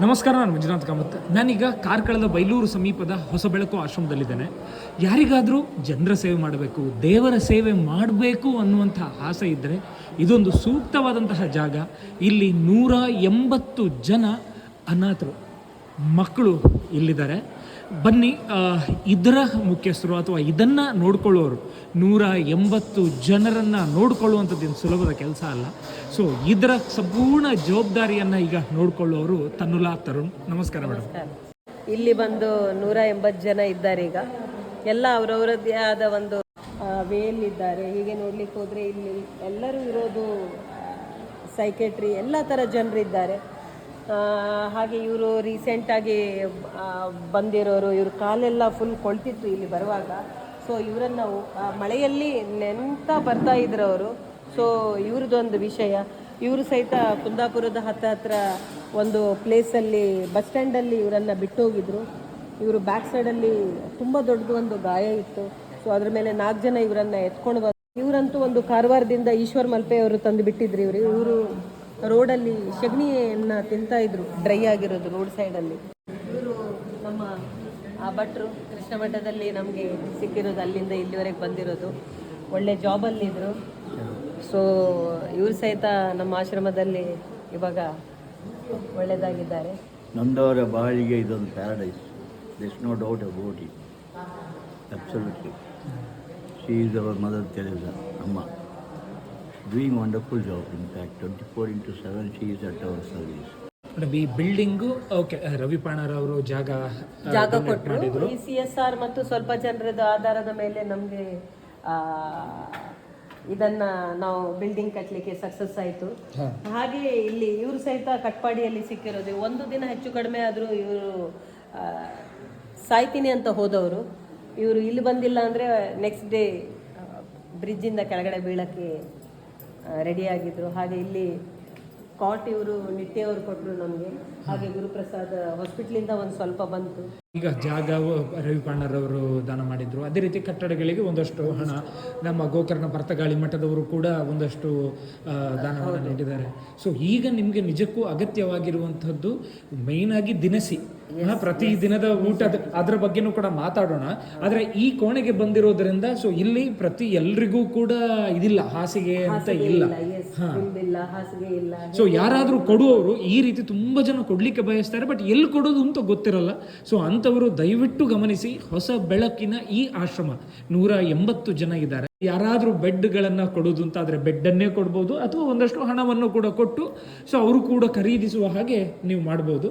ನಮಸ್ಕಾರ, ನಾನು ಮಂಜುನಾಥ್ ಕಾಮತ್. ನಾನೀಗ ಕಾರ್ಕಳದ ಬೈಲೂರು ಸಮೀಪದ ಹೊಸಬೆಳಕು ಆಶ್ರಮದಲ್ಲಿದ್ದೇನೆ. ಯಾರಿಗಾದರೂ ಜನರ ಸೇವೆ ಮಾಡಬೇಕು, ದೇವರ ಸೇವೆ ಮಾಡಬೇಕು ಅನ್ನುವಂಥ ಆಸೆ ಇದ್ದರೆ ಇದೊಂದು ಸೂಕ್ತವಾದಂತಹ ಜಾಗ. ಇಲ್ಲಿ ನೂರ ಎಂಬತ್ತು ಜನ ಅನಾಥರು, ಮಕ್ಕಳು ಇಲ್ಲಿದ್ದಾರೆ. ಬನ್ನಿ ಇದರ ಮುಖ್ಯಸ್ಥರು ಅಥವಾ ಇದನ್ನು ನೋಡ್ಕೊಳ್ಳೋರು ನೂರ ಎಂಬತ್ತು ಜನರನ್ನು ನೋಡ್ಕೊಳ್ಳುವಂಥದ್ದು ಏನು ಸುಲಭದ ಕೆಲಸ ಅಲ್ಲ. ಸೊ ಇದರ ಸಂಪೂರ್ಣ ಜವಾಬ್ದಾರಿಯನ್ನು ಈಗ ನೋಡ್ಕೊಳ್ಳೋರು ತನ್ನುಲಾ ತರುಣ್. ನಮಸ್ಕಾರ ಮೇಡಮ್ ಇಲ್ಲಿ ಬಂದು ನೂರ ಎಂಬತ್ತು ಜನ ಇದ್ದಾರೆ ಈಗ. ಎಲ್ಲ ಅವರವರದ್ದೇ ಆದ ಒಂದು ವೇಲಿದ್ದಾರೆ ಹೀಗೆ ನೋಡ್ಲಿಕ್ಕೆ ಹೋದರೆ ಇಲ್ಲಿ ಎಲ್ಲರೂ ಇರೋದು ಸೈಕೆಟ್ರಿ ಎಲ್ಲ ಥರ ಜನರಿದ್ದಾರೆ. ಹಾಗೆ ಇವರು ರೀಸೆಂಟಾಗಿ ಬಂದಿರೋರು, ಇವ್ರ ಕಾಲೆಲ್ಲ ಫುಲ್ ಕೊಳ್ತಿತ್ತು ಇಲ್ಲಿ ಬರುವಾಗ. ಸೊ ಇವರನ್ನು ಮಳೆಯಲ್ಲಿ ನೆಂತ ಬರ್ತಾ ಇದ್ರು ಅವರು ಸೊ ಇವ್ರದ್ದೊಂದು ವಿಷಯ. ಇವರು ಸಹಿತ ಕುಂದಾಪುರದ ಹತ್ರ ಹತ್ರ ಒಂದು ಪ್ಲೇಸಲ್ಲಿ ಬಸ್ ಸ್ಟ್ಯಾಂಡಲ್ಲಿ ಇವರನ್ನು ಬಿಟ್ಟು ಹೋಗಿದ್ರು ಇವರು ಬ್ಯಾಕ್ ಸೈಡಲ್ಲಿ ತುಂಬ ದೊಡ್ಡದು ಒಂದು ಗಾಯ ಇತ್ತು. ಸೊ ಅದ್ರ ಮೇಲೆ ನಾಲ್ಕು ಜನ ಇವರನ್ನು ಎತ್ಕೊಂಡು ಬಂದು ಇವರಂತೂ ಒಂದು ಕಾರವಾರದಿಂದ ಈಶ್ವರ್ ಮಲ್ಪೆ ಅವರು ತಂದು ಬಿಟ್ಟಿದ್ರು ಇವರು. ಇವರು ರೋಡಲ್ಲಿ ಸಗಣಿಯನ್ನು ತಿಂತಾ ಇದ್ರು, ಡ್ರೈ ಆಗಿರೋದು ರೋಡ್ ಸೈಡಲ್ಲಿ. ಇವರು ನಮ್ಮ ಆ ಭಟ್ರು ಕೃಷ್ಣ ಮಠದಲ್ಲಿ ನಮಗೆ ಸಿಕ್ಕಿರೋದು, ಅಲ್ಲಿಂದ ಇಲ್ಲಿವರೆಗೆ ಬಂದಿರೋದು. ಒಳ್ಳೆ ಜಾಬಲ್ಲಿದ್ದರು ಸೊ ಇವರು ಸಹಿತ ನಮ್ಮ ಆಶ್ರಮದಲ್ಲಿ ಇವಾಗ ಒಳ್ಳೆಯದಾಗಿದ್ದಾರೆ ನೊಂದವರ ಬಾಳಿಗೆ ಇದೊಂದು paradise this no doubt about it absolutely Shri is our mother ತೆರೆದ ಅಮ್ಮ. Doing wonderful job in fact twenty four into seven she at our service madam ಈ ಬಿಲ್ಡಿಂಗು ಓಕೆ ರವಿ ಪಾಣರ್ ಅವರು ಜಾಗ ಜಾಗ donate ಕೊಟ್ಟರು ಈ ಸಿ ಎಸ್ ಆರ್ ಮತ್ತು ಸ್ವಲ್ಪ ಜನರದ ಆಧಾರದ ಮೇಲೆ ನಮಗೆ ಇದನ್ನ ನಾವು ಬಿಲ್ಡಿಂಗ್ ಕಟ್ಟಲಿಕ್ಕೆ ಸಕ್ಸಸ್ ಆಯಿತು. ಹಾಗೆ ಇಲ್ಲಿ ಇವರು ಸಹಿತ ಕಟ್ಪಾಡಿಯಲ್ಲಿ ಸಿಕ್ಕಿರೋದು. ಒಂದು ದಿನ ಹೆಚ್ಚು ಕಡಿಮೆ ಆದರೂ ಇವರು ಸಾಯ್ತೀನಿ ಅಂತ ಹೋದವರು. ಇವರು ಇಲ್ಲಿ ಬಂದಿಲ್ಲ ಅಂದರೆ ನೆಕ್ಸ್ಟ್ ಡೇ ಬ್ರಿಡ್ಜಿಂದ ಕೆಳಗಡೆ ಬೀಳಕ್ಕೆ ರೆಡಿ ಆಗಿದ್ರು. ಹಾಗೆ ಇಲ್ಲಿ ಕಾಟ್ ಇವರು ನಿಟ್ಟೆಯವರು ಕೊಟ್ಟರು ನಮಗೆ. ಹಾಗೆ ಗುರುಪ್ರಸಾದ್ ಹಾಸ್ಪಿಟ್ಲಿಂದ ಒಂದು ಸ್ವಲ್ಪ ಬಂತು. ಈಗ ಜಾಗ ರವಿ ಪಾಣರ್ ಅವರು ದಾನ ಮಾಡಿದ್ರು. ಅದೇ ರೀತಿ ಕಟ್ಟಡಗಳಿಗೆ ಒಂದಷ್ಟು ಹಣ ನಮ್ಮ ಗೋಕರ್ಣ ಭರ್ತಗಾಳಿ ಮಠದವರು ಕೂಡ ಒಂದಷ್ಟು ದಾನವನ್ನು ನೀಡಿದ್ದಾರೆ. ಸೊ ಈಗ ನಿಮಗೆ ನಿಜಕ್ಕೂ ಅಗತ್ಯವಾಗಿರುವಂಥದ್ದು ಮೇಯ್ನಾಗಿ ಆಗಿ ದಿನಸಿ. ಪ್ರತಿ ದಿನದ ಊಟ ಅದರ ಬಗ್ಗೆನೂ ಕೂಡ ಮಾತಾಡೋಣ. ಆದರೆ ಈ ಕೋಣೆಗೆ ಬಂದಿರೋದ್ರಿಂದ ಸೊ ಇಲ್ಲಿ ಪ್ರತಿ ಎಲ್ರಿಗೂ ಕೂಡ ಇದಿಲ್ಲ ಹಾಸಿಗೆ ಅಂತ ಇಲ್ಲ. ಸೊ ಯಾರಾದರೂ ಕೊಡುವವರು ಈ ರೀತಿ ತುಂಬಾ ಜನ ಕೊಡ್ಲಿಕ್ಕೆ ಬಯಸ್ತಾರೆ ಬಟ್ ಎಲ್ಲಿ ಕೊಡೋದು ಅಂತ ಗೊತ್ತಿರಲ್ಲ. ಸೊ ಅಂತವರು ದಯವಿಟ್ಟು ಗಮನಿಸಿ ಹೊಸ ಬೆಳಕಿನ ಈ ಆಶ್ರಮ. ನೂರ ಎಂಬತ್ತು ಜನ ಇದ್ದಾರೆ. ಯಾರಾದರೂ ಬೆಡ್ಗಳನ್ನು ಕೊಡೋದು ಅಂತ ಆದರೆ ಬೆಡ್ಡನ್ನೇ ಕೊಡ್ಬೋದು ಅಥವಾ ಒಂದಷ್ಟು ಹಣವನ್ನು ಕೂಡ ಕೊಟ್ಟು ಸೊ ಅವರು ಕೂಡ ಖರೀದಿಸುವ ಹಾಗೆ ನೀವು ಮಾಡ್ಬೋದು.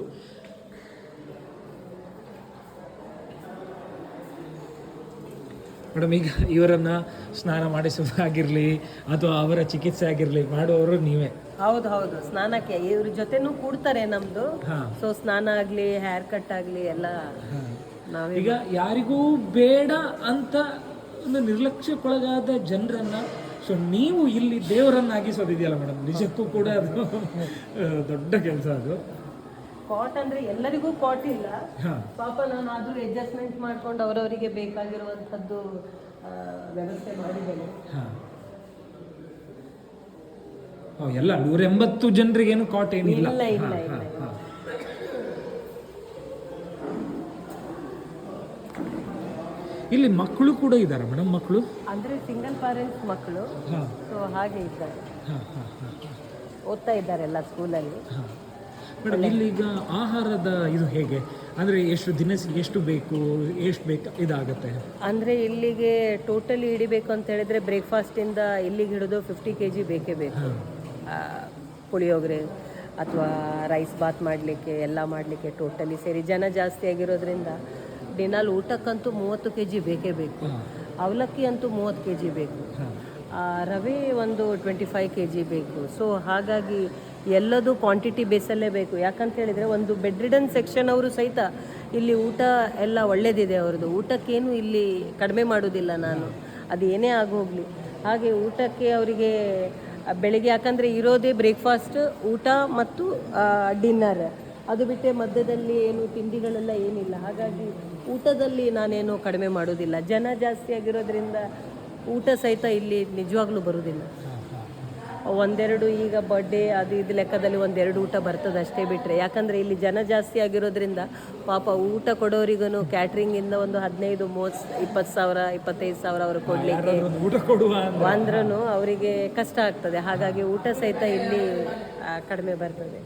ಮೇಡಮ್ ಈಗ ಇವರನ್ನ ಸ್ನಾನ ಮಾಡಿಸೋದಾಗಿರಲಿ ಅಥವಾ ಅವರ ಚಿಕಿತ್ಸೆ ಆಗಿರಲಿ ಮಾಡುವವರು ನೀವೇ. ಹೌದು ಹೌದು. ಸ್ನಾನಕ್ಕೆ ಇವ್ರ ಜೊತೆನೂ ಕೂಡ್ತಾರೆ ನಮ್ದು. ಸೊ ಸ್ನಾನ ಆಗಲಿ ಹೇರ್ ಕಟ್ ಆಗಲಿ ಎಲ್ಲ ಈಗ ಯಾರಿಗೂ ಬೇಡ ಅಂತ ಒಂದು ನಿರ್ಲಕ್ಷ್ಯಕ್ಕೊಳಗಾದ ಜನರನ್ನ ಸೊ ನೀವು ಇಲ್ಲಿ ದೇವರನ್ನಾಗಿಸೋದಿದೆಯಲ್ಲ ಮೇಡಮ್. ನಿಜಕ್ಕೂ ಕೂಡ ಅದು ದೊಡ್ಡ ಕೆಲಸ ಅದು. ಕಾಟ್ ಅಂದ್ರೆ ಎಲ್ಲರಿಗೂ ಕಾಟ್ ಇಲ್ಲ. ಪಾಪ ನಾನು ಆದ್ರೂ ಅಡ್ಜಸ್ಟ್ಮೆಂಟ್ ಮಾಡ್ಕೊಂಡು ಅವರವರಿಗೆ ಬೇಕಾಗಿರುವಂತದ್ದು ವ್ಯವಸ್ಥೆ ಮಾಡಿದ್ದೇನೆ. ಎಲ್ಲ ನೂರ ಎಂಬತ್ತು ಜನರಿಗೇನು ಕಾಟ್ ಏನಿಲ್ಲ. ಇಲ್ಲ ಇಲ್ಲ ಇಲ್ಲ. ಇಲ್ಲಿ. ಮಕ್ಕಳು ಕೂಡ ಇದ್ದಾರೆ ಮೇಡಮ್ ಮಕ್ಕಳು? ಅಂದ್ರೆ ಸಿಂಗಲ್ ಪೇರೆಂಟ್ಸ್ ಮಕ್ಕಳು. ಸೊ ಹಾಗೆ ಇದ್ದಾರೆ. ಓದ್ತಾ ಇದ್ದಾರೆ ಎಲ್ಲ ಸ್ಕೂಲಲ್ಲಿ ಮೇಡಮ್ ಇಲ್ಲಿಗ ಆಹಾರದ ಇದು ಹೇಗೆ? ಅಂದರೆ ಎಷ್ಟು ದಿನಸಿ ಎಷ್ಟು ಬೇಕು ಎಷ್ಟು ಬೇಕು ಇದಾಗುತ್ತೆ? ಅಂದ್ರೆ ಇಲ್ಲಿಗೆ ಟೋಟಲಿ ಹಿಡಿಬೇಕು ಅಂತ ಹೇಳಿದ್ರೆ ಬ್ರೇಕ್ಫಾಸ್ಟಿಂದ ಇಲ್ಲಿಗೆ ಹಿಡಿದು ಫಿಫ್ಟಿ ಕೆ ಜಿ ಬೇಕೇ. ಬೇಕು ಪುಳಿಯೋಗರೆ ಅಥವಾ ರೈಸ್ ಬಾತ್ ಮಾಡಲಿಕ್ಕೆ ಎಲ್ಲ ಮಾಡಲಿಕ್ಕೆ ಟೋಟಲಿ ಸೇರಿ. ಜನ ಜಾಸ್ತಿ ಆಗಿರೋದ್ರಿಂದ ದಿನಾಲು ಊಟಕ್ಕಂತೂ ಮೂವತ್ತು ಕೆ ಜಿ ಬೇಕೇ. ಬೇಕು ಅವಲಕ್ಕಿ ಅಂತೂ ಮೂವತ್ತು ಕೆ ಜಿ ಬೇಕು ರವೆ ಒಂದು ಟ್ವೆಂಟಿ ಫೈವ್ ಕೆ ಜಿ ಬೇಕು. ಸೊ ಹಾಗಾಗಿ ಎಲ್ಲದೂ ಕ್ವಾಂಟಿಟಿ ಬೇಸಲ್ಲೇ ಬೇಕು. ಯಾಕಂತ ಹೇಳಿದರೆ ಒಂದು ಬೆಡ್ ರಿಡನ್ ಸೆಕ್ಷನ್ ಅವರು ಸಹಿತ ಇಲ್ಲಿ ಊಟ ಎಲ್ಲ ಒಳ್ಳೆಯದಿದೆ ಅವ್ರದ್ದು. ಊಟಕ್ಕೇನು ಇಲ್ಲಿ ಕಡಿಮೆ ಮಾಡೋದಿಲ್ಲ ನಾನು. ಅದು ಏನೇ ಆಗೋಗ್ಲಿ. ಹಾಗೆ ಊಟಕ್ಕೆ ಅವರಿಗೆ, ಬೆಳಿಗ್ಗೆ ಯಾಕಂದರೆ ಇರೋದೇ ಬ್ರೇಕ್ಫಾಸ್ಟ್ ಊಟ ಮತ್ತು ಡಿನ್ನರ್ ಅದು ಬಿಟ್ಟೆ ಮಧ್ಯದಲ್ಲಿ ಏನು ತಿಂಡಿಗಳೆಲ್ಲ ಏನಿಲ್ಲ. ಹಾಗಾಗಿ ಊಟದಲ್ಲಿ ನಾನೇನು ಕಡಿಮೆ ಮಾಡೋದಿಲ್ಲ. ಜನ ಜಾಸ್ತಿ ಆಗಿರೋದ್ರಿಂದ ಊಟ ಸಹಿತ ಇಲ್ಲಿ ನಿಜವಾಗ್ಲೂ ಬರೋದಿಲ್ಲ ಒಂದೆರಡು ಈಗ ಬರ್ಡೇ ಅದು ಇದು ಲೆಕ್ಕದಲ್ಲಿ ಒಂದೆರಡು ಊಟ ಬರ್ತದೆ ಅಷ್ಟೇ ಬಿಟ್ಟರೆ ಯಾಕಂದರೆ ಇಲ್ಲಿ ಜನ ಜಾಸ್ತಿ ಆಗಿರೋದ್ರಿಂದ ಪಾಪ ಊಟ ಕೊಡೋರಿಗೂ ಕ್ಯಾಟ್ರಿಂಗಿಂದ ಒಂದು ಹದಿನೈದು ಮೂವತ್ತು ಇಪ್ಪತ್ತು ಸಾವಿರ ಇಪ್ಪತ್ತೈದು ಸಾವಿರ ಅವರು ಕೊಡಲಿಕ್ಕೆ ಒಂದು ಊಟ ಕೊಡುವ ಅಂದ್ರೂ. ಅವರಿಗೆ ಕಷ್ಟ ಆಗ್ತದೆ. ಹಾಗಾಗಿ ಊಟ ಸಹಿತ ಇಲ್ಲಿ ಕಡಿಮೆ ಬರ್ತದೆ.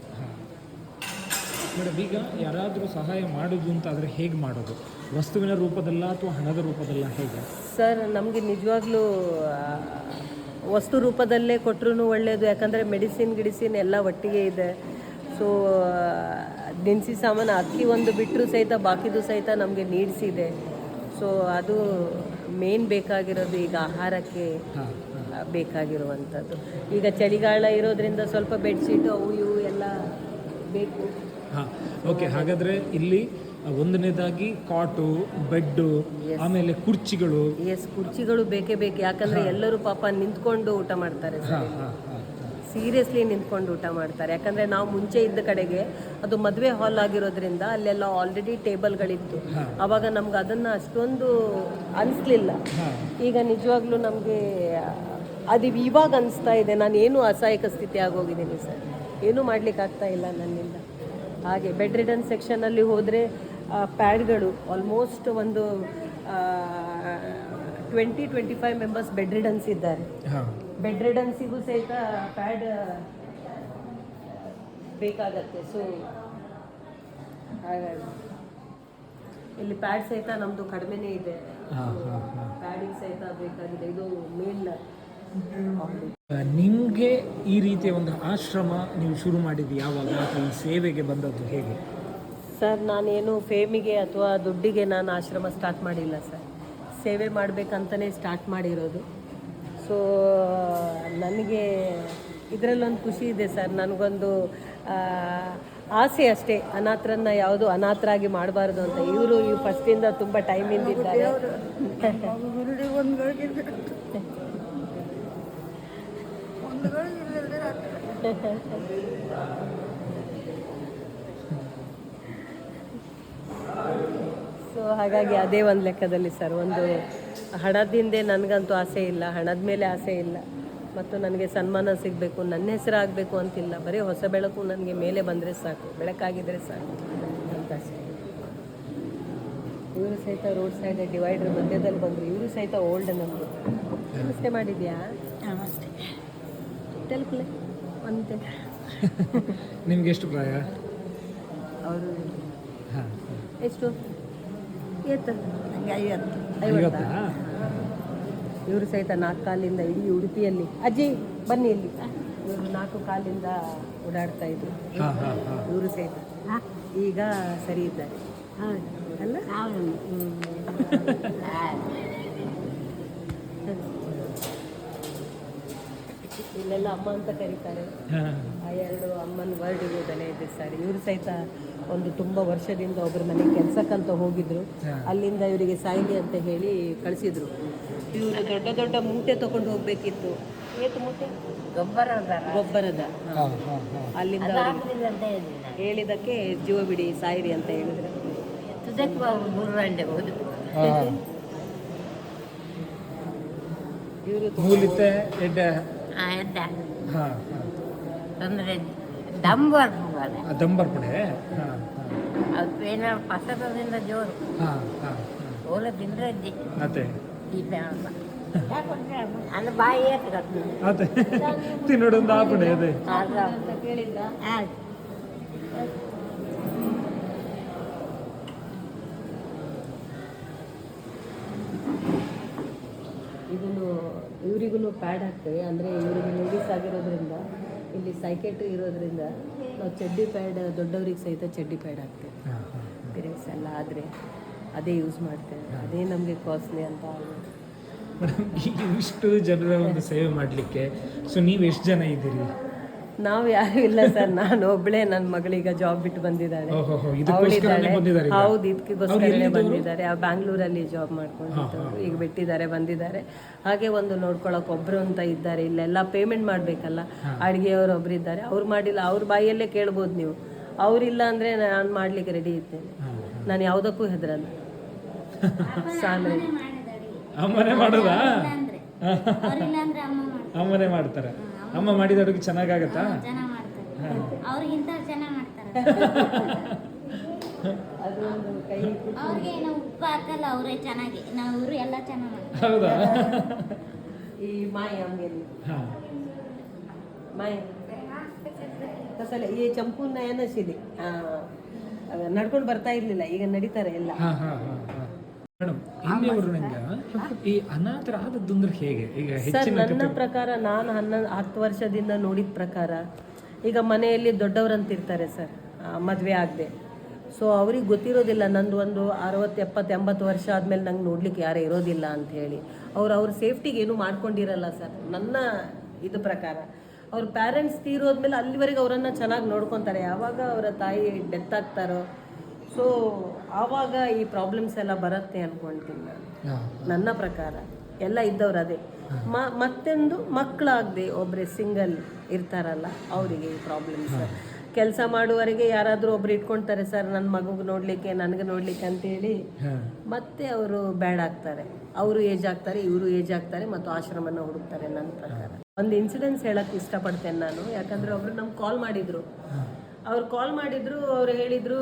ಮೇಡಮ್ ಈಗ ಯಾರಾದರೂ ಸಹಾಯ ಮಾಡೋದು ಅಂತಾದರೆ ಹೇಗೆ ಮಾಡೋದು? ವಸ್ತುವಿನ ರೂಪದಲ್ಲ ಅಥವಾ ಹಣದ ರೂಪದಲ್ಲ ಹೇಗೆ? ಸರ್ ನಮಗೆ ನಿಜವಾಗ್ಲೂ ವಸ್ತು ರೂಪದಲ್ಲೇ ಕೊಟ್ಟರು ಒಳ್ಳೆಯದು ಯಾಕಂದರೆ ಮೆಡಿಸಿನ್ ಗಿಡಿಸಿನ್ ಎಲ್ಲ ಒಟ್ಟಿಗೆ ಇದೆ. ಸೊ ದಿನಸಿ ಸಾಮಾನು ಅಕ್ಕಿ ಒಂದು ಬಿಟ್ಟರು ಸಹಿತ ಬಾಕಿದು ಸಹಿತ ನಮಗೆ ನೀಡ್ಸಿದೆ ಸೊ ಅದು ಮೇನ್ ಬೇಕಾಗಿರೋದು ಈಗ ಆಹಾರಕ್ಕೆ ಬೇಕಾಗಿರುವಂಥದ್ದು. ಈಗ ಚಳಿಗಾಲ ಇರೋದ್ರಿಂದ ಸ್ವಲ್ಪ ಬೆಡ್ಶೀಟು ಅವು ಇವು ಎಲ್ಲ ಬೇಕು. ಹಾಂ ಓಕೆ. ಹಾಗಾದರೆ ಇಲ್ಲಿ ಒಂದನೇದಾಗಿ ಕಾಟು ಬೆಡ್ಡು ಆಮೇಲೆ ಕುರ್ಚಿಗಳು. ಎಸ್ ಕುರ್ಚಿಗಳು ಬೇಕೇ ಬೇಕು. ಯಾಕಂದ್ರೆ ಎಲ್ಲರೂ ಪಾಪ ನಿಂತ್ಕೊಂಡು ಊಟ ಮಾಡ್ತಾರೆ ಸೀರಿಯಸ್ಲಿ ನಿಂತ್ಕೊಂಡು ಊಟ ಮಾಡ್ತಾರೆ. ಯಾಕಂದರೆ ನಾವು ಮುಂಚೆ ಇದ್ದ ಕಡೆಗೆ ಅದು ಮದುವೆ ಹಾಲ್ ಆಗಿರೋದ್ರಿಂದ ಅಲ್ಲೆಲ್ಲ ಆಲ್ರೆಡಿ ಟೇಬಲ್ಗಳಿತ್ತು ಅವಾಗ ನಮ್ಗೆ ಅದನ್ನು ಅಷ್ಟೊಂದು ಅನಿಸ್ಲಿಲ್ಲ. ಈಗ ನಿಜವಾಗ್ಲೂ ನಮಗೆ ಅದು ಇವಾಗ ಅನಿಸ್ತಾ ಇದೆ. ನಾನು ಏನು ಅಸಹಾಯಕ ಸ್ಥಿತಿ ಆಗೋಗಿದ್ದೀನಿ ಸರ್. ಏನೂ ಮಾಡ್ಲಿಕ್ಕೆ ಆಗ್ತಾ ಇಲ್ಲ ನನ್ನಿಂದ. ಹಾಗೆ ಬೆಡ್ ರಿಡನ್ ಸೆಕ್ಷನಲ್ಲಿ ಹೋದರೆ ಪ್ಯಾಡ್ಗಳು ಆಲ್ಮೋಸ್ಟ್ ಒಂದು twenty twenty five members bedriddens ಇದ್ದಾರೆ. ಬೆಡ್ ರಿಡನ್ಸಿಗೂ ಸಹಿತ ಪ್ಯಾಡ್ ಬೇಕಾಗತ್ತೆ. ಸೊ ಹಾಗಾಗಿ ಇಲ್ಲಿ ಪ್ಯಾಡ್ ಸಹಿತ ನಮ್ಮದು ಕಡಿಮೆನೇ ಇದೆ. ಪ್ಯಾಡಿಂಗ್ ಸಹಿತ ಬೇಕಾಗಿದೆ. ಇದು ಮೇಲ್ ನಿಮಗೆ ಈ ರೀತಿಯ ಒಂದು ಆಶ್ರಮ ನೀವು ಶುರು ಮಾಡಿದ್ದು ಯಾವಾಗ? ಅಥವಾ ಸೇವೆಗೆ ಬಂದದ್ದು ಹೇಗೆ? ಸರ್ ನಾನೇನು ಫೇಮಿಗೆ ಅಥವಾ ದುಡ್ಡಿಗೆ ನಾನು ಆಶ್ರಮ ಸ್ಟಾರ್ಟ್ ಮಾಡಿಲ್ಲ ಸರ್. ಸೇವೆ ಮಾಡಬೇಕಂತಲೇ ಸ್ಟಾರ್ಟ್ ಮಾಡಿರೋದು. ಸೊ ನನಗೆ ಇದರಲ್ಲೊಂದು ಖುಷಿ ಇದೆ ಸರ್. ನನಗೊಂದು ಆಸೆ ಅಷ್ಟೇ. ಅನಾಥರನ್ನ ಯಾವುದು ಅನಾಥರಾಗಿ ಮಾಡಬಾರ್ದು ಅಂತ. ಇವರು ಈ ಫಸ್ಟಿಂದ ತುಂಬ ಟೈಮಿಂದ ಇದ್ದಾರೆ ಸೊ ಹಾಗಾಗಿ ಅದೇ ಒಂದು ಲೆಕ್ಕದಲ್ಲಿ ಸರ್ ಒಂದು ಹಣದಿಂದೆ ನನಗಂತೂ ಆಸೆ ಇಲ್ಲ ಹಣದ ಮೇಲೆ ಆಸೆ ಇಲ್ಲ. ಮತ್ತು ನನಗೆ ಸನ್ಮಾನ ಸಿಗಬೇಕು ನನ್ನ ಹೆಸರು ಆಗಬೇಕು ಅಂತಿಲ್ಲ ಬರೀ ಹೊಸ ಬೆಳಕು ನನಗೆ ಮೇಲೆ ಬಂದರೆ ಸಾಕು ಬೆಳಕಾಗಿದ್ದರೆ ಸಾಕು ಅಂತ ಅಷ್ಟೇ. ಇವರು ಸಹಿತ ರೋಡ್ ಸೈಡ್ ಡಿವೈಡರ್ ಮಧ್ಯದಲ್ಲಿ ಬಂದರು ಇವರು ಸಹಿತ ಓಲ್ಡ್ ನಮ್ಮದು ನಮಸ್ತೆ ಮಾಡಿದ್ಯಾ? ನಮಸ್ತೆ. ತಲುಪಲೆ ಅಂತೆ ನಿಮ್ಗೆ ಎಷ್ಟು ಪ್ರಾಯ? ಅವರು ಹಾಂ. ಎಷ್ಟು? ಎತ್ತು ಐವತ್ತು ಐವತ್ತಾ. ಇವರು ಸಹಿತ ನಾಲ್ಕು ಕಾಲಿಂದ ಇಡೀ ಉಡುಪಿಯಲ್ಲಿ. ಅಜ್ಜಿ ಬನ್ನಿ ಇಲ್ಲಿ. ಇವರು ನಾಲ್ಕು ಕಾಲಿಂದ ಓಡಾಡ್ತಾ ಇದ್ರು. ಹಾಂ ಹಾಂ ಹಾಂ. ಇವರು ಸಹಿತ. ಈಗ ಸರಿ ಇದ್ದಾರೆ. ಅಲ್ಲ. ಇಲ್ಲೆಲ್ಲ ಅಮ್ಮ ಅಂತ ಕರೀತಾರೆ. ಆ ಎರಡು ಅಮ್ಮನ ವರ್ಡ್ ಬೆಲೆ ಇದೆ ಸರ್. ಇವರು ಸಹಿತ ಒಂದು ತುಂಬ ವರ್ಷದಿಂದ ಒಬ್ಬರ ಮನೆ ಕೆಲಸಕ್ಕಂತ ಹೋಗಿದ್ರು. ಅಲ್ಲಿಂದ ಇವರಿಗೆ ಸಾಯಿಲಿ ಅಂತ ಹೇಳಿ ಕಳಿಸಿದ್ರು. ಇವರು ದೊಡ್ಡ ದೊಡ್ಡ ಮೂಟೆ ತಗೊಂಡು ಹೋಗ್ಬೇಕಿತ್ತು. ಗೊಬ್ಬರದ ಅಲ್ಲಿಂದ ಹೇಳಿದಕ್ಕೆ ಜೀವ ಬಿಡಿ ಸಾಯಿರಿ ಅಂತ ಹೇಳಿದ್ರು. ಹಾಂ. ಇವರು ಡಂಬರ್ ತೊಂದರೆ ದಂಬರ್ ಹೋಗಲ್ಲ ಹಾಂ ದಂಬರ್ಪಡೆ ಏನಾದ್ರು ಪಸರದಿಂದ ಜೋರು. ಹಾಂ ಹಾಂ ಹಾಂ. ಓಲ ತಿಂದ್ರೆ ಅಜ್ಜಿ. ಅದೇ ದೀಪ ಅನ್ನ ಬಾಯಿ ಅದೇ ತಿನ್ನೋಡೊಂದು ಆಪಡೆ ಅದೇ. ಇದನ್ನು ಇವರಿಗೂ ಪ್ಯಾಡ್ ಹಾಕ್ತೇವೆ. ಅಂದರೆ ಇವರಿಗೆ ಲೇಡೀಸ್ ಆಗಿರೋದ್ರಿಂದ ಇಲ್ಲಿ ಸೈಕೆಟ್ರಿ ಇರೋದ್ರಿಂದ ನಾವು ಚಡ್ಡಿ ಪ್ಯಾಡ್ ದೊಡ್ಡವ್ರಿಗೆ ಸಹಿತ ಚಡ್ಡಿ ಪ್ಯಾಡ್ ಹಾಕ್ತೇವೆ. ಪಿರಿಯಡ್ಸ್ ಎಲ್ಲ ಆದರೆ ಅದೇ ಯೂಸ್ ಮಾಡ್ತೇವೆ. ಅದೇ ನಮಗೆ ಕಾಸ್ಟ್ಲಿ ಅಂತ ಆಗುತ್ತೆ. ಮೇಡಮ್ ಈಗ ಇಷ್ಟು ಜನರ ಒಂದು ಸೇವೆ ಮಾಡಲಿಕ್ಕೆ ಸೊ ನೀವು ಎಷ್ಟು ಜನ ಇದ್ದೀರಿ? ನಾವು ಯಾರು ಇಲ್ಲ ಸರ್. ನಾನು ಒಬ್ಳೆ ನನ್ನ ಮಗಳೀಗ ಜಾಬ್ ಬಿಟ್ಟು ಬಂದಿದ್ದಾಳೆ. ಓಹೋ ಇದಕ್ಕೋಸ್ಕರನೇ ಬಂದಿದ್ದಾರೆ ಈಗ? ಹೌದು ಇದಕ್ಕೋಸ್ಕರನೇ ಬಂದಿದ್ದಾರೆ. ಆ ಬ್ಯಾಂಗ್ಳೂರಲ್ಲಿ ಜಾಬ್ ಮಾಡ್ಕೊಂಡಿದ್ದವರು ಈಗ ಬಿಟ್ಟಿದ್ದಾರೆ ಬಂದಿದ್ದಾರೆ. ಹಾಗೆ ಒಂದು ನೋಡ್ಕೊಳಕ್ ಒಬ್ರು ಅಂತ ಇದ್ದಾರೆ. ಇಲ್ಲೆಲ್ಲ ಪೇಮೆಂಟ್ ಮಾಡಬೇಕಲ್ಲ? ಅಡುಗೆಯವರು ಒಬ್ರು ಇದ್ದಾರೆ. ಅವ್ರು ಮಾಡಿಲ್ಲ ಅವ್ರ ಬಾಯಲ್ಲೇ ಕೇಳ್ಬೋದು ನೀವು. ಅವರಿಲ್ಲ ಅಂದ್ರೆ ನಾನು ಮಾಡ್ಲಿಕ್ಕೆ ರೆಡಿ ಇದ್ದೇನೆ. ನಾನು ಯಾವುದಕ್ಕೂ ಹೆದರಲ್ಲ. ಸಾಲ. ಅಮ್ಮನೇ ಮಾಡೋದಾ? ಅಮ್ಮನೇ ಮಾಡ್ತಾರೆ. ಅಮ್ಮ ಮಾಡಿದ ಅಡುಗೆ ಚೆನ್ನಾಗಾಗತ್ತಾ? ಚೆನ್ನಾಗಿ ಮಾಡ್ತಾರೆ. ಅವ್ರಿಗಿಂತ ಚೆನ್ನಾಗಿ ಮಾಡ್ತಾರೆ. ಅದು ಒಂದು ಕೈ ಅವ್ರಿಗೆ ನಾವು ಉಪ್ಪು ಹಾಕಲ್ಲ ಅವರೇ ಚೆನ್ನಾಗಿ ನಾವು ಇವರು ಎಲ್ಲ ಚೆನ್ನಾಗಿ ಮಾಡ್ತಾರೆ. ಹೌದಾ? ಈ ಮಾಯ ಅಂಗೇಲಿ ಹಾಂ. ಮಾಯ. ಕಸಲೆ ಈ ಚಂಪು ನಯನ ಶಿಲಿ ನಡ್ಕೊಂಡು ಬರ್ತಾ ಇರ್ಲಿಲ್ಲ ಈಗ ನಡೀತಾರೆ ಎಲ್ಲ. ಹಾಂ ಹಾಂ ಹಾಂ ಹಾಂ ಮೇಡಮ್ ಇಲ್ಲಿಯವರು ನಂಗೆ ಈ ಅನಾಥರಾದದ್ದು ಅಂದ್ರೆ ಹೇಗೆ? ಈಗ ಸರ್ ನನ್ನ ಪ್ರಕಾರ ನಾನು ಹನ್ನೊಂದು ಹತ್ತು ವರ್ಷದಿಂದ ನೋಡಿದ ಪ್ರಕಾರ ಈಗ ಮನೆಯಲ್ಲಿ ದೊಡ್ಡವರಂತಿರ್ತಾರೆ ಸರ್ ಮದುವೆ ಆಗದೆ. ಸೊ ಅವ್ರಿಗೆ ಗೊತ್ತಿರೋದಿಲ್ಲ ನಂದು ಒಂದು ಅರವತ್ತು ಎಪ್ಪತ್ತು ಎಂಬತ್ತು ವರ್ಷ ಆದಮೇಲೆ ನಂಗೆ ನೋಡ್ಲಿಕ್ಕೆ ಯಾರು ಇರೋದಿಲ್ಲ ಅಂತ ಹೇಳಿ. ಅವ್ರು ಅವ್ರ ಸೇಫ್ಟಿಗೆ ಏನೂ ಮಾಡ್ಕೊಂಡಿರಲ್ಲ ಸರ್ ನನ್ನ ಇದು ಪ್ರಕಾರ. ಅವ್ರ ಪ್ಯಾರೆಂಟ್ಸ್ ತೀರೋದ್ಮೇಲೆ ಅಲ್ಲಿವರೆಗೆ ಅವರನ್ನು ಚೆನ್ನಾಗಿ ನೋಡ್ಕೊತಾರೆ. ಯಾವಾಗ ಅವರ ತಾಯಿ ಡೆತ್ ಆಗ್ತಾರೋ ಸೊ ಆವಾಗ ಈ ಪ್ರಾಬ್ಲಮ್ಸ್ ಎಲ್ಲ ಬರುತ್ತೆ ಅನ್ಕೊಳ್ತೀನಿ ನಾನು. ನನ್ನ ಪ್ರಕಾರ. ಎಲ್ಲ ಇದ್ದವ್ರು ಅದೇ. ಮ ಮತ್ತೊಂದು ಮಕ್ಕಳಾಗದೆ ಒಬ್ಬರೇ ಸಿಂಗಲ್ ಇರ್ತಾರಲ್ಲ ಅವರಿಗೆ ಈ ಪ್ರಾಬ್ಲಮ್ಸ್ ಕೆಲಸ ಮಾಡುವವರೆಗೆ ಯಾರಾದರೂ ಒಬ್ರು ಇಟ್ಕೊಳ್ತಾರೆ ಸರ್ ನನ್ನ ಮಗುಗೆ ನೋಡಲಿಕ್ಕೆ ನನಗೆ ನೋಡಲಿಕ್ಕೆ ಅಂತೇಳಿ ಮತ್ತೆ ಅವರು ಬ್ಯಾಡ್ ಆಗ್ತಾರೆ. ಅವರು ಏಜ್ ಆಗ್ತಾರೆ ಇವರು ಏಜ್ ಆಗ್ತಾರೆ ಮತ್ತು ಆಶ್ರಮನ ಹುಡುಕ್ತಾರೆ ನನ್ನ ಪ್ರಕಾರ. ಒಂದು ಇನ್ಸಿಡೆನ್ಸ್ ಹೇಳಕ್ಕೆ ಇಷ್ಟಪಡ್ತೇನೆ ನಾನು. ಯಾಕಂದ್ರೆ ಒಬ್ರು ನಮ್ಗೆ ಕಾಲ್ ಮಾಡಿದ್ರು. ಅವ್ರು ಕಾಲ್ ಮಾಡಿದ್ರು ಅವ್ರು ಹೇಳಿದ್ರು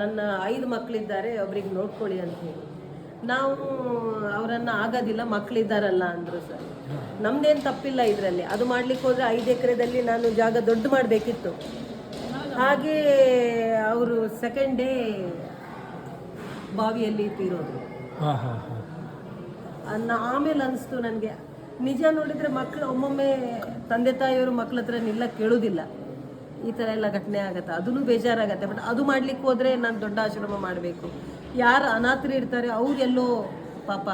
ನನ್ನ ಐದು ಮಕ್ಕಳಿದ್ದಾರೆ ಒಬ್ರಿಗೆ ನೋಡ್ಕೊಳ್ಳಿ ಅಂತ ಹೇಳಿ. ನಾವು ಅವರನ್ನ ಆಗೋದಿಲ್ಲ ಮಕ್ಕಳಿದ್ದಾರಲ್ಲ ಅಂದರು ಸರ್. ನಮ್ದೇನು ತಪ್ಪಿಲ್ಲ ಇದರಲ್ಲಿ. ಅದು ಮಾಡ್ಲಿಕ್ಕೆ ಹೋದರೆ ಐದು ಎಕರೆದಲ್ಲಿ ನಾನು ಜಾಗ ದೊಡ್ಡ ಮಾಡಬೇಕಿತ್ತು. ಹಾಗೆ ಅವರು ಸೆಕೆಂಡ್ ಡೇ ಬಾವಿಯಲ್ಲಿ ತೀರೋದು ಆಮೇಲೆ ಅನಿಸ್ತು ನನಗೆ. ನಿಜ ನೋಡಿದರೆ ಮಕ್ಕಳು ಒಮ್ಮೊಮ್ಮೆ ತಂದೆ ತಾಯಿಯವರು ಮಕ್ಕಳ ಹತ್ರ ನಿಲ್ಲ ಕೇಳೋದಿಲ್ಲ. ಈ ಥರ ಎಲ್ಲ ಘಟನೆ ಆಗುತ್ತೆ. ಅದೂ ಬೇಜಾರಾಗತ್ತೆ. ಬಟ್ ಅದು ಮಾಡ್ಲಿಕ್ಕೆ ಹೋದ್ರೆ ನಾನು ದೊಡ್ಡ ಆಶ್ರಮ ಮಾಡಬೇಕು. ಯಾರು ಅನಾಥರು ಇರ್ತಾರೆ ಅವ್ರು ಎಲ್ಲೋ ಪಾಪ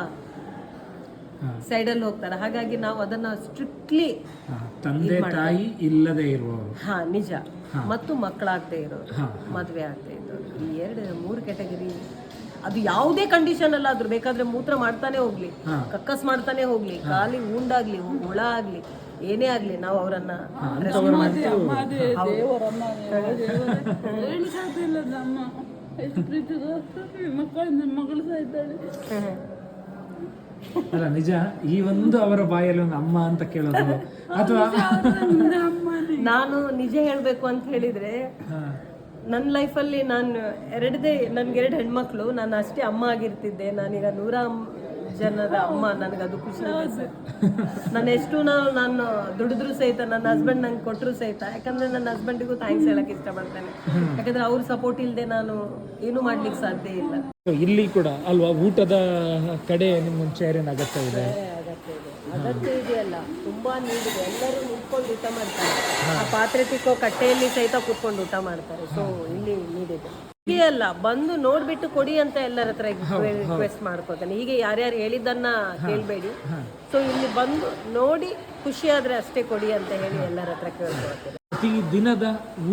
ಸೈಡಲ್ಲಿ ಹೋಗ್ತಾರೆ. ಹಾಗಾಗಿ ನಾವು ಅದನ್ನ ಸ್ಟ್ರಿಕ್ಟ್ಲಿ ತಂದೆ ತಾಯಿ ಇಲ್ಲದೆ ಇರುವವರು. ಹಾ ನಿಜ. ಮತ್ತು ಮಕ್ಕಳಾಗದೆ ಇರೋರು. ಮದುವೆ ಆಗದೆ ಇರೋರು ಈ ಎರಡು ಮೂರು ಕ್ಯಾಟಗರಿ ಅದು ಯಾವುದೇ ಕಂಡೀಷನ್ ಅಲ್ಲ ಆದ್ರೂ ಬೇಕಾದ್ರೆ ಮೂತ್ರ ಮಾಡ್ತಾನೆ ಹೋಗ್ಲಿ ಕಕ್ಕಸ್ ಮಾಡ್ತಾನೆ ಹೋಗ್ಲಿ ಕಾಲಿ ಉಂಡಾಗ್ಲಿ ಹುಳ ಆಗ್ಲಿ ಏನೇ ಆಗ್ಲಿ ನಾವು ಅವರನ್ನ ಅಲ್ಲ ನಿಜ ಈ ಒಂದು ಅವರ ಬಾಯಲ್ಲಿ ಒಂದು ಅಮ್ಮ ಅಂತ ಕೇಳೋದು? ಅಥವಾ ನಾನು ನಿಜ ಹೇಳ್ಬೇಕು ಅಂತ ಹೇಳಿದ್ರೆ ನನ್ನ ಲೈಫಲ್ಲಿ ನಾನು ಎರಡದೇ ನನ್ಗೆ ಎರಡು ಹೆಣ್ಮಕ್ಳು. ನಾನು ಅಷ್ಟೇ ಅಮ್ಮ ಆಗಿರ್ತಿದ್ದೆ. ನಾನೀಗ ನೂರ ಜನರ ಅಮ್ಮ ನನಗೆ ಅದು ಖುಷಿ ಆಗುತ್ತೆ ನಾನು ಎಷ್ಟು ನಾವು ನಾನು ದುಡಿದ್ರು ಸಹಿತ ನನ್ನ ಹಸ್ಬೆಂಡ್ ನಂಗೆ ಕೊಟ್ಟರು ಸಹಿತ ಯಾಕಂದ್ರೆ ನನ್ನ ಹಸ್ಬೆಂಡಿಗೂ ಥ್ಯಾಂಕ್ಸ್ ಹೇಳಕ್ಕೆ ಇಷ್ಟಪಡ್ತೇನೆ. ಯಾಕಂದ್ರೆ ಅವ್ರ ಸಪೋರ್ಟ್ ಇಲ್ಲದೆ ನಾನು ಏನೂ ಮಾಡ್ಲಿಕ್ಕೆ ಸಾಧ್ಯ ಇಲ್ಲ. ಇಲ್ಲಿ ಕೂಡ ಅಲ್ವಾ ಊಟದ ಕಡೆ ನಿಮ್ಮ ಚೇರಿನ ಅಗತ್ಯ ಇದೆ? ಅಗತ್ಯ ಇದೆ. ಅಗತ್ಯ ಇದೆಯಲ್ಲ ತುಂಬಾ ನೀಡಿದೆ ಎಲ್ಲರೂ ನಿಂತ್ಕೊಂಡು ಊಟ ಮಾಡ್ತಾರೆ. ಆ ಪಾತ್ರೆ ತಿಕ್ಕೋ ಕಟ್ಟೆಯಲ್ಲಿ ಸಹಿತ ಕೂತ್ಕೊಂಡು ಊಟ ಮಾಡ್ತಾರೆ. ಸೊ ಇಲ್ಲಿ ನೀಡಿದೆ ಅಲ್ಲ ಬಂದು ನೋಡ್ಬಿಟ್ಟು ಕೊಡಿ ಅಂತ ಎಲ್ಲರ ಹತ್ರ ರಿಕ್ವೆಸ್ಟ್ ಮಾಡ್ಕೋತಾನೆ. ಹೀಗೆ ಯಾರ್ಯಾರು ಹೇಳಿದ್ದನ್ನ ಕೇಳಬೇಡಿ. ಸೊ ಇಲ್ಲಿ ಬಂದು ನೋಡಿ ಖುಷಿ ಆದ್ರೆ ಅಷ್ಟೇ ಕೊಡಿ ಅಂತ ಹೇಳಿ ಎಲ್ಲರ ಹತ್ರ ಕೇಳ್ಕೊಳ್ತೇನೆ. ಪ್ರತಿ ದಿನದ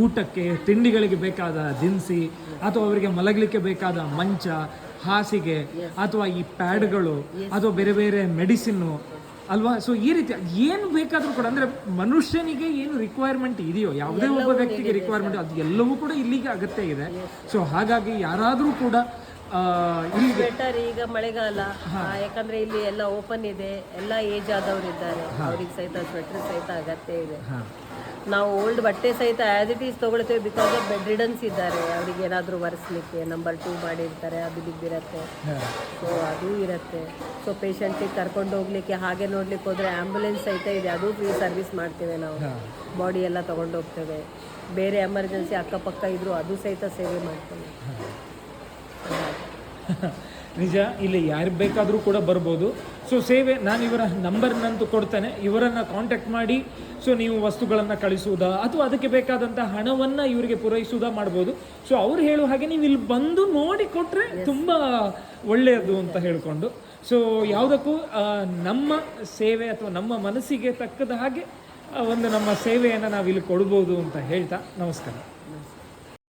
ಊಟಕ್ಕೆ ತಿಂಡಿಗಳಿಗೆ ಬೇಕಾದ ದಿನಸಿ ಅಥವಾ ಅವರಿಗೆ ಮಲಗಲಿಕ್ಕೆ ಬೇಕಾದ ಮಂಚ ಹಾಸಿಗೆ ಅಥವಾ ಈ ಪ್ಯಾಡ್ಗಳು ಅಥವಾ ಬೇರೆ ಬೇರೆ ಮೆಡಿಸಿನ್ನು ಅಲ್ವಾ? ಸೊ ಈ ರೀತಿ ಏನು ಬೇಕಾದರೂ ಕೂಡ ಅಂದ್ರೆ ಮನುಷ್ಯನಿಗೆ ಏನು ರಿಕ್ವೈರ್ಮೆಂಟ್ ಇದೆಯೋ ಯಾವುದೇ ಒಬ್ಬ ವ್ಯಕ್ತಿಗೆ ರಿಕ್ವೈರ್ಮೆಂಟ್ ಅದು ಎಲ್ಲವೂ ಕೂಡ ಇಲ್ಲಿಗೆ ಅಗತ್ಯ ಇದೆ. ಸೊ ಹಾಗಾಗಿ ಯಾರಾದರೂ ಕೂಡ ಸ್ವೆಟರ್ ಈಗ ಮಳೆಗಾಲ. ಯಾಕಂದ್ರೆ ಇಲ್ಲಿ ಎಲ್ಲ ಓಪನ್ ಇದೆ ಎಲ್ಲ ಏಜ್ ಆದವರು ಇದ್ದಾರೆ ಅವ್ರಿಗೆ ಸಹಿತ ಸ್ವೆಟರ್ ಸಹಿತ ಅಗತ್ಯ ಇದೆ. ನಾವು ಓಲ್ಡ್ ಬಟ್ಟೆ ಸಹಿತ ಆ್ಯಸ್ ಇಟ್ ಈಸ್ ತೊಗೊಳ್ತೇವೆ ಬಿಕಾಸ್ ಆಫ್ ಬೆಡ್ ರಿಡನ್ಸ್ ಇದ್ದಾರೆ. ಅವ್ರಿಗೆ ಏನಾದರೂ ಒರೆಸ್ಲಿಕ್ಕೆ ನಂಬರ್ ಟೂ ಮಾಡಿರ್ತಾರೆ ಅದು ಬಿದ್ದಿರತ್ತೆ. ಸೊ ಅದು ಇರುತ್ತೆ. ಸೊ ಪೇಷಂಟಿಗೆ ಕರ್ಕೊಂಡು ಹೋಗ್ಲಿಕ್ಕೆ ಹಾಗೆ ನೋಡ್ಲಿಕ್ಕೆ ಹೋದರೆ ಆ್ಯಂಬುಲೆನ್ಸ್ ಸಹಿತ ಇದೆ. ಅದು ಫ್ರೀ ಸರ್ವಿಸ್ ಮಾಡ್ತೇವೆ ನಾವು. ಬಾಡಿ ಎಲ್ಲ ತೊಗೊಂಡು ಹೋಗ್ತೇವೆ. ಬೇರೆ ಎಮರ್ಜೆನ್ಸಿ ಅಕ್ಕಪಕ್ಕ ಇದ್ದರೂ ಅದು ಸಹಿತ ಸೇವೆ ಮಾಡ್ತೇವೆ. ನಿಜ ಇಲ್ಲಿ ಯಾರು ಬೇಕಾದರೂ ಕೂಡ ಬರ್ಬೋದು. ಸೊ ಸೇವೆ ನಾನು ಇವರ ನಂಬರ್ನಂತೂ ಕೊಡ್ತೇನೆ. ಇವರನ್ನು ಕಾಂಟ್ಯಾಕ್ಟ್ ಮಾಡಿ ಸೊ ನೀವು ವಸ್ತುಗಳನ್ನು ಕಳಿಸುವುದಾ ಅಥವಾ ಅದಕ್ಕೆ ಬೇಕಾದಂಥ ಹಣವನ್ನು ಇವರಿಗೆ ಪೂರೈಸುವುದಾ ಮಾಡ್ಬೋದು. ಸೊ ಅವ್ರು ಹೇಳುವ ಹಾಗೆ ನೀವು ಇಲ್ಲಿ ಬಂದು ನೋಡಿ ಕೊಟ್ಟರೆ ತುಂಬ ಒಳ್ಳೆಯದು ಅಂತ ಹೇಳಿಕೊಂಡು. ಸೊ ಯಾವುದಕ್ಕೂ ನಮ್ಮ ಸೇವೆ ಅಥವಾ ನಮ್ಮ ಮನಸ್ಸಿಗೆ ತಕ್ಕದ ಹಾಗೆ ಒಂದು ನಮ್ಮ ಸೇವೆಯನ್ನು ನಾವು ಇಲ್ಲಿ ಕೊಡ್ಬೋದು ಅಂತ ಹೇಳ್ತಾ ನಮಸ್ಕಾರ.